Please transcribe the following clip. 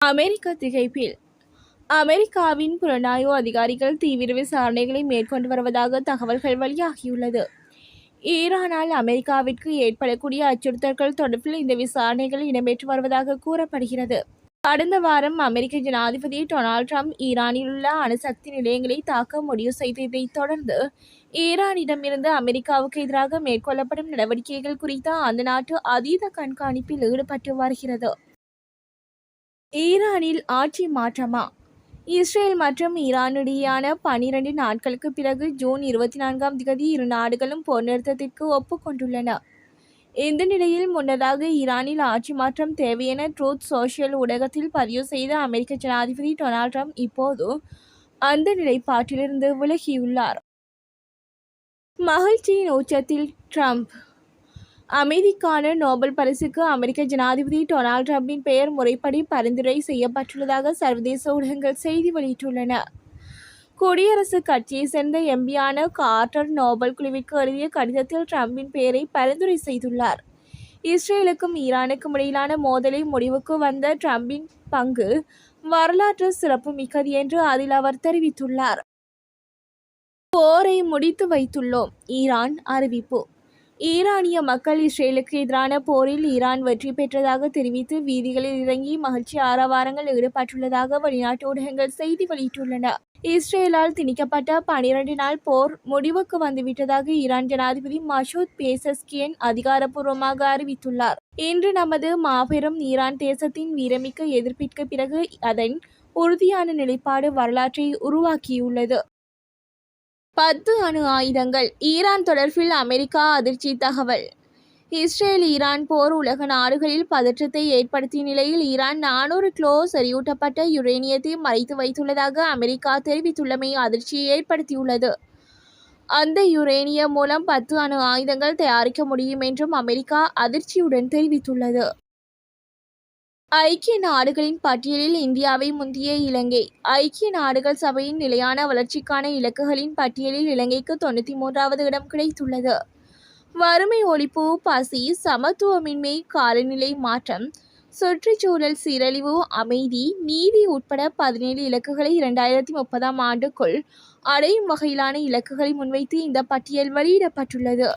அமெரிக்க திகைப்பில். அமெரிக்காவின் புலனாய்வு அதிகாரிகள் தீவிர விசாரணைகளை மேற்கொண்டு வருவதாக தகவல்கள் வெளியாகியுள்ளது. ஈரானால் அமெரிக்காவிற்கு ஏற்படக்கூடிய அச்சுறுத்தல்கள் தொடர்பில் இந்த விசாரணைகள் இடம்பெற்று வருவதாக கூறப்படுகிறது. கடந்த வாரம் அமெரிக்க ஜனாதிபதி டொனால்ட் ட்ரம்ப் ஈரானில் உள்ள அணுசக்தி நிலையங்களை தாக்க முடிவு செய்ததைத் தொடர்ந்து ஈரானிடமிருந்து அமெரிக்காவுக்கு எதிராக மேற்கொள்ளப்படும் நடவடிக்கைகள் குறித்த அந்த நாட்டு அதீத கண்காணிப்பில் ஈடுபட்டு வருகிறது. ஈரானில் ஆட்சி மாற்றமா? இஸ்ரேல் மற்றும் ஈரானுடையான பனிரெண்டு நாட்களுக்கு பிறகு ஜூன் இருபத்தி நான்காம் தேதி இரு நாடுகளும் போர் நிறுத்தத்திற்கு ஒப்புக்கொண்டுள்ளன இந்த நிலையில் முன்னதாக ஈரானில் ஆட்சி மாற்றம் தேவையென ட்ரூத் சோஷியல் ஊடகத்தில் பதிவு செய்த அமெரிக்க ஜனாதிபதி டொனால்ட் ட்ரம்ப் இப்போது அந்த நிலைப்பாட்டிலிருந்து விலகியுள்ளார். மகிழ்ச்சியின் உச்சத்தில் ட்ரம்ப் அமைதிக்கான நோபல் பரிசுக்கு அமெரிக்க ஜனாதிபதி டொனால்ட் ட்ரம்பின் பெயர் முறைப்படி பரிந்துரை செய்யப்பட்டுள்ளதாக சர்வதேச ஊடகங்கள் செய்தி வெளியிட்டுள்ளன. குடியரசுக் கட்சியை சேர்ந்த எம்பியான கார்டர் நோபல் குழுவிற்கு எழுதிய கடிதத்தில் ட்ரம்பின் பெயரை பரிந்துரை செய்துள்ளார். இஸ்ரேலுக்கும் ஈரானுக்கும் இடையிலான மோதலை முடிவுக்கு வந்த ட்ரம்பின் பங்கு வரலாற்று சிறப்பு மிக்கது என்று அதில் அவர் தெரிவித்துள்ளார். போரை முடித்து வைத்துள்ளோம். ஈரான் அறிவிப்பு. ஈரானிய மக்கள் இஸ்ரேலுக்கு எதிரான போரில் ஈரான் வெற்றி பெற்றதாக தெரிவித்து வீதிகளில் இறங்கி மகிழ்ச்சி ஆரவாரங்கள் ஈடுபட்டுள்ளதாக வெளிநாட்டு ஊடகங்கள் செய்தி வெளியிட்டுள்ளன. இஸ்ரேலால் திணிக்கப்பட்ட பனிரண்டு நாள் போர் முடிவுக்கு வந்துவிட்டதாக ஈரான் ஜனாதிபதி மசூத் பேசஸ்கியன் அதிகாரப்பூர்வமாக அறிவித்துள்ளார். இன்று நமது மாபெரும் ஈரான் தேசத்தின் வீரமிக்க எதிர்ப்பிற்கு பிறகு அதன் உறுதியான நிலைப்பாடு வரலாற்றை உருவாக்கியுள்ளது. பத்து அணு ஆயுதங்கள். ஈரான் தொடர்பில் அமெரிக்கா அதிர்ச்சி தகவல். இஸ்ரேல் ஈரான் போர் உலக நாடுகளில் பதற்றத்தை ஏற்படுத்திய நிலையில் ஈரான் நானூறு கிலோ செறியூட்டப்பட்ட யுரேனியத்தை மறைத்து வைத்துள்ளதாக அமெரிக்கா தெரிவித்துள்ளமை அதிர்ச்சியை ஏற்படுத்தியுள்ளது. அந்த யுரேனியம் மூலம் பத்து அணு ஆயுதங்கள் தயாரிக்க முடியும் என்றும் அமெரிக்கா அதிர்ச்சியுடன் தெரிவித்துள்ளது. ஐக்கிய நாடுகளின் பட்டியலில் இந்தியாவை முந்திய இலங்கை. ஐக்கிய நாடுகள் சபையின் நிலையான வளர்ச்சிக்கான இலக்குகளின் பட்டியலில் இலங்கைக்கு தொண்ணூற்றி மூன்றாவது இடம் கிடைத்துள்ளது. வறுமை ஒழிப்பு பசி சமத்துவமின்மை காலநிலை மாற்றம் சுற்றுச்சூழல் சீரழிவு அமைதி நீதி உட்பட பதினேழு இலக்குகளை இரண்டாயிரத்தி முப்பதாம் ஆண்டுக்குள் அடையும் வகையிலான இலக்குகளை முன்வைத்து இந்த பட்டியல் வெளியிடப்பட்டுள்ளது.